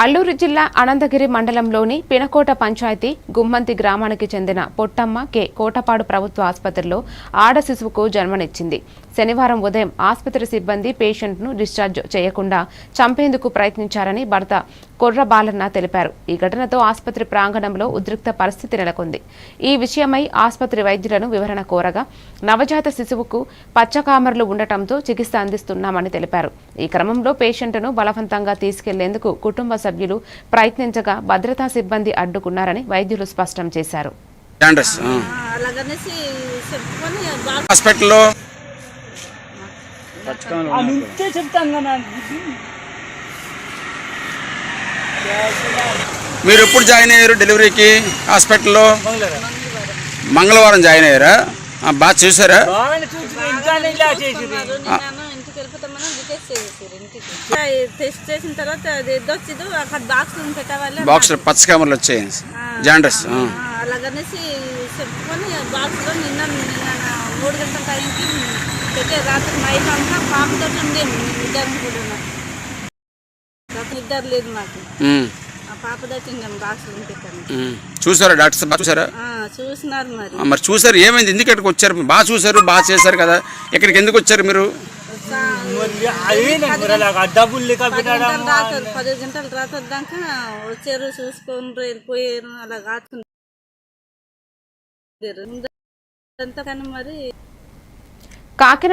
అల్లూరు జిల్లా అనంతగిరి మండలంలోని పినకోట పంచాయతీ గుమ్మంతి గ్రామానికి చెందిన పొట్టమ్మ కె. కోటపాడు ప్రభుత్వ ఆసుపత్రిలో ఆడ శిశువుకు జన్మనిచ్చింది. శనివారం ఉదయం ఆసుపత్రి సిబ్బంది పేషెంట్ను డిశ్చార్జ్ చేయకుండా చంపేందుకు ప్రయత్నించారని భర్త కొర్ర బాలన్న తెలిపారు. ఈ ఘటనతో ఆసుపత్రి ప్రాంగణంలో ఉద్రిక్త పరిస్థితి నెలకొంది. ఈ విషయమై ఆసుపత్రి వైద్యులను వివరణ కోరగా నవజాత శిశువుకు పచ్చకామర్లు ఉండటంతో చికిత్స అందిస్తున్నామని తెలిపారు. ఈ క్రమంలో పేషెంట్ను బలవంతంగా తీసుకెళ్ళేందుకు కుటుంబ సభ్యులు ప్రయత్నించగా భద్రతా సిబ్బంది అడ్డుకున్నారని వైద్యులు స్పష్టం చేశారు. హాస్పిటల్లో. మీరు ఎప్పుడు జాయిన్ అయ్యారు డెలివరీకి? హాస్పిటల్లో? మంగళవారం. జాయిన్ అయ్యారా? ఆ, బాగా చూసారా? ఇంటికి వెళ్ళిపోతామని డిటెస్ట్ చేసేసారు ఇంటికి. టెస్ట్ చేసిన తర్వాత అది ఎద్దొచ్చిదు అక్కడ బాక్స్ పెట్టేవాళ్ళు? బాక్స్ పచ్చ కామర్లు వచ్చాయి. జాండ్రస్ అలాగనేసి చెప్పుకొని బాక్స్లో నిన్న నిన్న మూడు గంటల టైంకి పెట్టే రాత్రి నైట్ అంతా పాపతో ఉండేము ఇద్దరం కూడా ఇద్దరు లేదు మాకు. చూసారా డాక్టర్ బాగా చూసారా? ఆ, చూసినారు మరి చూసారు ఏమైంది? ఎందుకు ఇక్కడికి వచ్చారు? బాగా చూసారు బాగా చేశారు కదా. ఇక్కడికి ఎందుకు వచ్చారు మీరు మరి అదే మరి అలాగ డబ్బులు లెక్క పది పెట్టడం గంటలు రాత్రి పది గంటలు రాత్రి దాకా వచ్చారు చూసుకొని వెళ్ళిపోయారు అలా కానీ మరి కాకినాడ